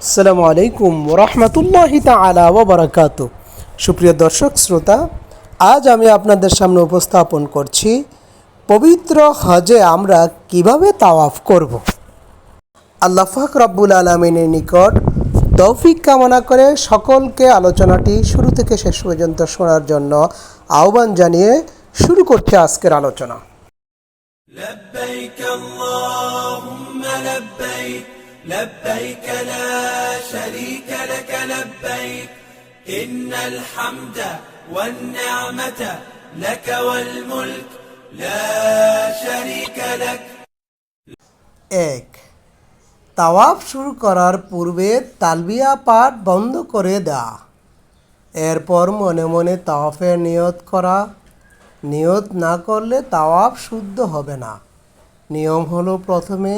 আসসালামু আলাইকুম রহমতুল্লাহি তালা ওবরাকাত সুপ্রিয় দর্শক শ্রোতা আজ আমি আপনাদের সামনে উপস্থাপন করছি পবিত্র হজে আমরা কিভাবে তাওয়াফ করব আল্লাহ ফাক রব্বুল আলমিনের নিকট তৌফিক কামনা করে সকলকে আলোচনাটি শুরু থেকে শেষ পর্যন্ত শোনার জন্য আহ্বান জানিয়ে শুরু করছে আজকের আলোচনা لبيك اللهم لبيك لبيك لا شريك لك لبيك إن الحمد والنعمة لك والملك لا شريك لك এক তাওয়াফ শুরু করার পূর্বে তালবিয়া পাঠ বন্ধ করে দেওয়া এরপর মনে মনে তাওয়াফের নিয়ত করা নিয়ত না করলে তাওয়াফ শুদ্ধ হবে না নিয়ম হলো প্রথমে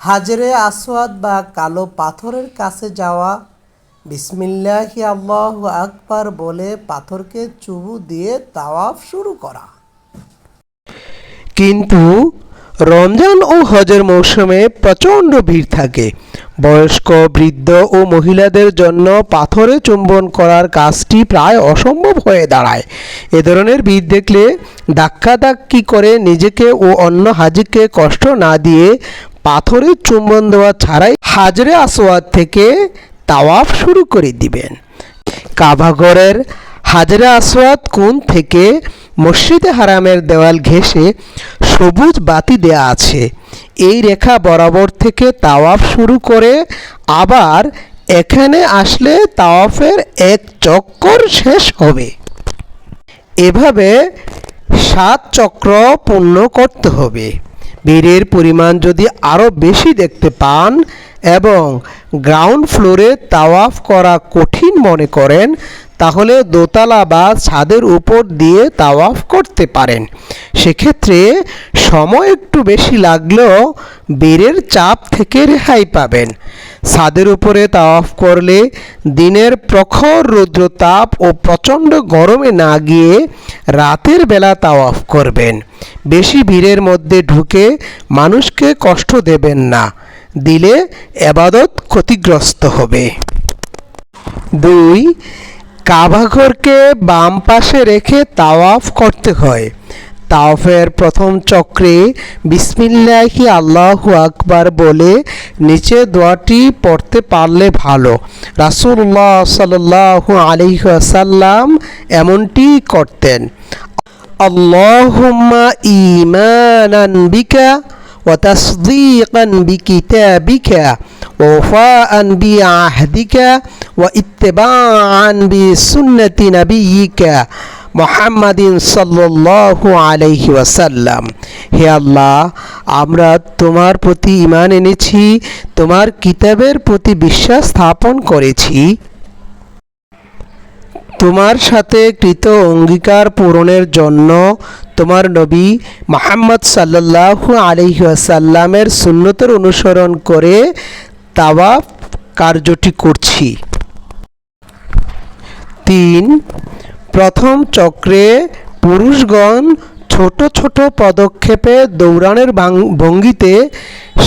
হাজরে আসওয়াদ বা কালো পাথরের কাছে যাওয়া। বিসমিল্লাহি আল্লাহ আকবার বলে পাথরকে চুবু দিয়ে তাওয়াফ শুরু করা। কিন্তু রমজান ও হজের মৌসুমে প্রচণ্ড ভিড় থাকে। বয়স্ক, বৃদ্ধ ও মহিলাদের জন্য পাথরে চুম্বন করার কাজটি প্রায় অসম্ভব হয়ে দাঁড়ায়। এ ধরনের ভিড় দেখলে ধাক্কাধাক্কি করে নিজেকে ও অন্য হাজিকে কষ্ট না দিয়ে পাথরে চুম্বন দেওয়া ছাড়াই হাজরে আসওয়াদ থেকে তাওয়াফ শুরু করে দিবেন। কাবাগরের হাজরে আসওয়াদ কোণ থেকে মসজিদে হারামের দেওয়াল ঘেঁষে সবুজ বাতি দেয়া আছে, এই রেখা বরাবর থেকে তাওয়াফ শুরু করে আবার এখানে আসলে তাওয়াফের এক চক্কর শেষ হবে। এভাবে সাত চক্র পূর্ণ করতে হবে। বীরের পরিমাণ যদি আরও বেশি দেখতে পান এবং গ্রাউন্ড ফ্লোরে তাওয়াফ করা কঠিন মনে করেন তাহলে দোতলা বা ছাদের উপর দিয়ে তাওয়াফ করতে পারেন। সেক্ষেত্রে সময় একটু বেশি লাগলেও বীরের চাপ থেকে রেহাই পাবেন। ছাদের উপরে তাওয়াফ করলে দিনের প্রখর রৌদ্রতাপ ও প্রচণ্ড গরমে না গিয়ে রাতের বেলা তাওয়াফ করবেন। বেশি ভিড়ের মধ্যে ঢুকে মানুষকে কষ্ট দেবেন না। দিলে এবাদত ক্ষতিগ্রস্ত হবে। দুই কাবাঘরকে বাম পাশে রেখে তাওয়াফ করতে হয়। তাওয়াফের প্রথম চক্রে বিসমিল্লাহি আল্লাহু আকবার বলে নিচে দোয়াটি পড়তে পারলে ভালো। রাসুল্লাহ সাল্লাহু আলিহাসাল্লাম এমনটি করতেন, আল্লাহুম্মা ইমানান বিকা ওয়া তাসদীকান বিকিতাবিকা। ووفاء بعهدك واتباعا بسنة نبيك মোহাম্মদিন সাল্লাল্লাহু আলাইহি ওয়াসাল্লাম হে আল্লাহ আমরা তোমার প্রতি ঈমান এনেছি তোমার কিতাবের প্রতি বিশ্বাস স্থাপন করেছি তোমার সাথে কৃত অঙ্গীকার পূরণের জন্য তোমার নবী মোহাম্মদ সাল্লাল্লাহু আলাইহি ওয়াসাল্লামের সুন্নতের অনুসরণ করে তাওয়াফ কার্যটি করছি। তিন, প্রথম চক্রে পুরুষগণ ছোট ছোট পদক্ষেপে দৌড়ানোর ভঙ্গিতে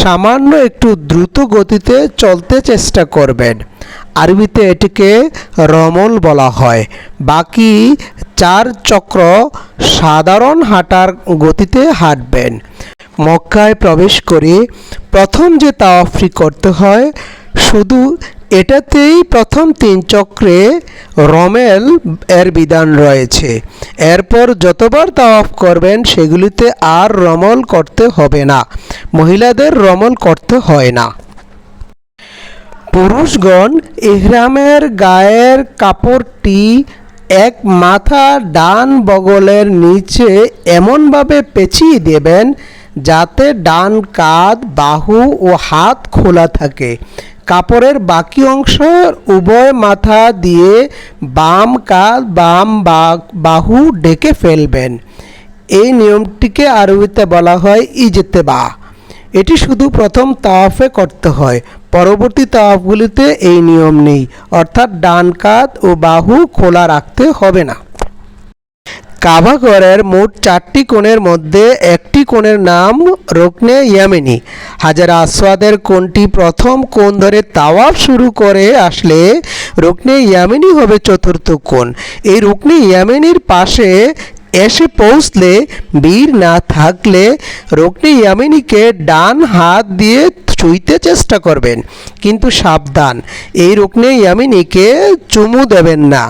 সামান্য একটু দ্রুত গতিতে চলতে চেষ্টা করবেন। আরবিতে এটিকে রমল বলা হয়। বাকি চার চক্র সাধারণ হাঁটার গতিতে হাঁটবেন। মক্কায় প্রবেশ করে প্রথম যে তাওয়াফটি করতে হয়, শুধু এটাতেই প্রথম তিন চক্রে রমেল এর বিধান রয়েছে। এরপর যতবার তাওয়াফ করবেন, সেগুলিতে আর রমল করতে হবে না। মহিলাদের রমল করতে হয় না। পুরুষগণ ইহরামের গায়ের কাপড়টি এক মাথা ডান বগলের নিচে এমনভাবে পেঁচিয়ে দেবেন যাতে ডান কাঁধ, বাহু ও হাত খোলা থাকে। কাপড়ের বাকি অংশ উভয় মাথা দিয়ে বাম কাঁধ, বাম বাহু ডেকে ফেলবেন। এই নিয়মটিকে আরবিতে বলা হয় ইজতেবা। এটি শুধু প্রথম তাওয়াফে করতে হয়, পরবর্তী তাওয়াফগুলিতে এই নিয়ম নেই, অর্থাৎ ডান কাঁধ ও বাহু খোলা রাখতে হবে না। কাবাগরের মোট চারটি কোণের মধ্যে একটি কোণের নাম রোকনে ইয়ামিনী। হাজার আসওয়াদের কোণটি প্রথম কোণ ধরে তাওয়াফ শুরু করে আসলে রুকনে ইয়ামিনী হবে চতুর্থ কোণ। এই রুকনে ইয়ামিনীর পাশে এসে পৌঁছলে বীর না থাকলে রুকনে ইয়ামিনীকে ডান হাত দিয়ে ছুঁইতে চেষ্টা করবেন, কিন্তু সাবধান। এই রুকনে ইয়ামিনীকে চুমু দেবেন না।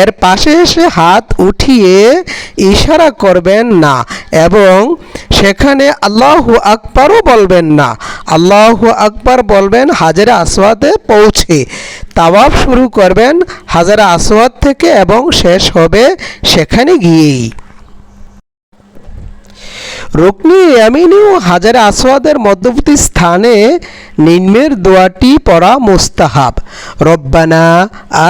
এর পাশে এসে হাত উঠিয়ে ইশারা করবেন না এবং সেখানে আল্লাহু আকবরও বলবেন না। আল্লাহু আকবর বলবেন, হাজারা আসওয়াদে পৌঁছে। তাওয়াফ শুরু করবেন, হাজারা আসওয়াদ থেকে এবং শেষ হবে সেখানে গিয়েই। রুকনি ও হাজার আসওয়াদের মধ্যবর্তী স্থানে নিম্নের দোয়াটি পড়া মুস্তাহাব। রব্বানা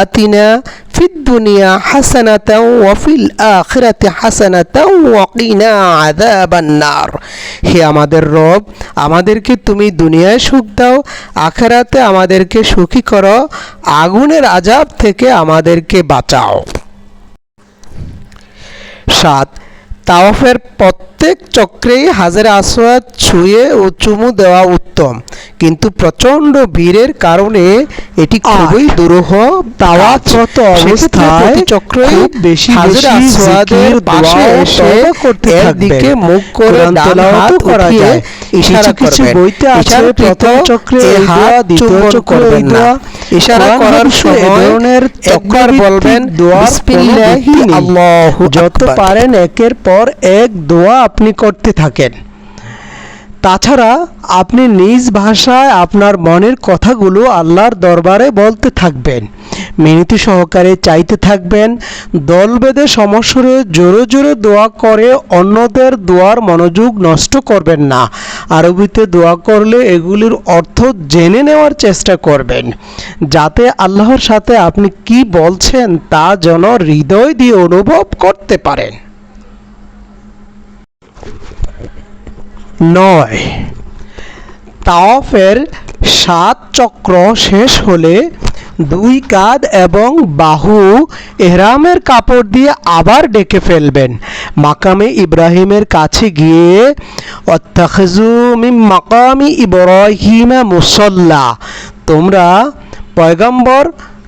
আতিনা ফিদ দুনিয়া হাসানাতাও ওয়া ফিল আখিরাতি হাসানাতাও ওয়া কিনা আযাবান নার। হে আমাদের রব, আমাদেরকে তুমি দুনিয়ায় সুখ দাও, আখিরাতে আমাদেরকে সুখী করো, আগুনের আজাব থেকে আমাদেরকে বাঁচাও। সাত, তাওয়াফের প্রত্যেক চক্রেই হাজারে আসওয়াদ ছুঁয়ে ও চুমু দেওয়া উত্তম। কিন্তু প্রচণ্ড ভিড়ের কারণে এটি খুবই দুরূহ। তাওয়াফরত অবস্থায় চক্রই বেশি হাজারে জিকির, পাশে এসে করতে দিকে মুখ করে হাত করা যায়। ইশারা কিছু বইতে আছে প্রথম চক্রে হাত দ্বিতীয় চক্রে করবেন না। ইশারা করার সময় ধরনের চক্রভিত্তিক বলবেন কোনো বিসমিল্লাহি আল্লাহু যত পারেন একের পর এক দোয়া আপনি করতে থাকেন। তাছাড়া আপনি নিজ ভাষায় আপনার মনের কথাগুলো আল্লাহর দরবারে বলতে থাকবেন। মিনতি সহকারে চাইতে থাকবেন। দল বেঁধে সমস্যরে জোরে জোরে দোয়া করে অন্যদের দোয়ার মনোযোগ নষ্ট করবেন না। আরবিতে দোয়া করলে এগুলির অর্থ জেনে নেওয়ার চেষ্টা করবেন। যাতে আল্লাহর সাথে আপনি কি বলছেন তা যেন হৃদয় দিয়ে অনুভব করতে পারেন। নয়। তাওয়াফের সাত চক্র শেষ হলে দুই কাঁধ এবং বাহু এহরামের কাপড় দিয়ে আবার ডেকে ফেলবেন। মাকামে ইব্রাহিমের কাছে গিয়ে অত্তাখজু মিন মাকামি ইব্রাহিমা মুসল্লা। তোমরা পয়গম্বর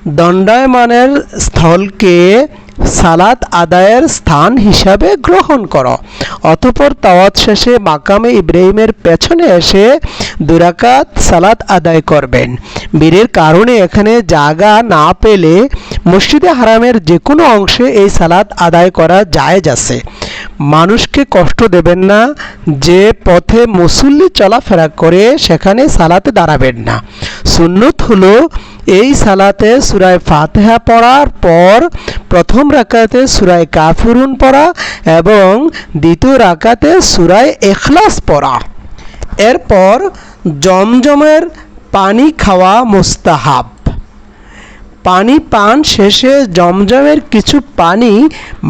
দণ্ডায়মানের স্থলকে সালাত আদায়ের স্থান হিসাবে গ্রহণ করো। অতপর তাওয়াত শেষে মাকামে ইব্রাহিমের পেছনে এসে দুরাকাত সালাত আদায় করবেন। বীরের কারণে এখানে জায়গা না পেলে মসজিদে হারামের যে কোনো অংশে এই সালাত আদায় করা জায়েজ আছে। মানুষকে কষ্ট দেবেন না, যে পথে মুসল্লি চলাফেরা করে সেখানে সালাতে দাঁড়াবেন না। সুন্নত হলো এই সালাতে সুরায় ফাতেহা পড়ার পর প্রথম রাকাতে সুরায় কাফুরুন পড়া এবং দ্বিতীয় রাকাতে সুরায় এখলাস পড়া। এরপর জমজমের পানি খাওয়া মুস্তাহাব। পানি পান শেষে জমজমের কিছু পানি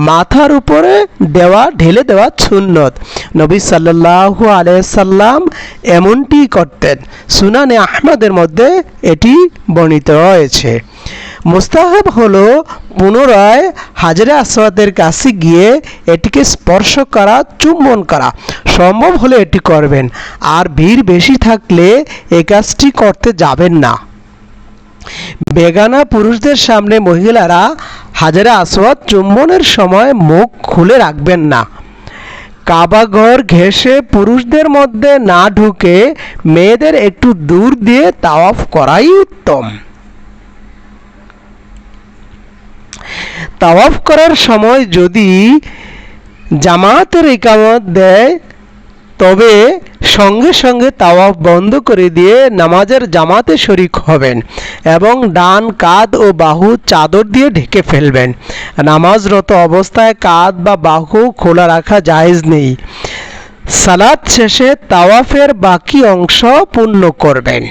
মাথার উপরে দেওয়া, ঢেলে দেওয়া সুন্নত। নবী সাল্লাল্লাহু আলাইসাল্লাম এমনটি করতেন। সুনানে আহমদের মধ্যে এটি বর্ণিত রয়েছে মুস্তাহাব হলো পুনরায় হাজরে আসওয়াদের কাছে গিয়ে এটিকে স্পর্শ করা, চুম্বন করা। সম্ভব হলে এটি করবেন। আর ভিড় বেশি থাকলে এই কাজটি করতে যাবেন না। বেগানা পুরুষদের সামনে মহিলারা হাজারে আসওয়াদ চুম্বনের সময় মুখ খুলে রাখবেন না। কাবাঘর ঘেঁষে পুরুষদের মধ্যে না ঢুকে মেয়েদের একটু দূর দিয়ে তাওয়াফ করাই উত্তম। তাওয়াফ করার সময় যদি জামাতের একামত দেয়, তবে সঙ্গে সঙ্গে তাওয়াফ বন্ধ করে দিয়ে নামাজের জামাতে শরিক হবেন এবং ডান কাঁধ ও বাহু চাদর দিয়ে ঢেকে ফেলবেন। নামাজরত অবস্থায় কাঁধ বা বাহু খোলা রাখা জায়েজ নেই। সালাদ শেষে তাওয়াফের বাকি অংশ পূর্ণ করবেন।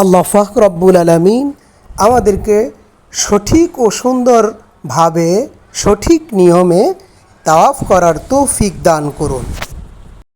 আল্লাহ ফাক রব্বুল আলমিন আমাদেরকে সঠিক ও সুন্দরভাবে সঠিক নিয়মে তাওয়াফ করার তৌফিক দান করুন।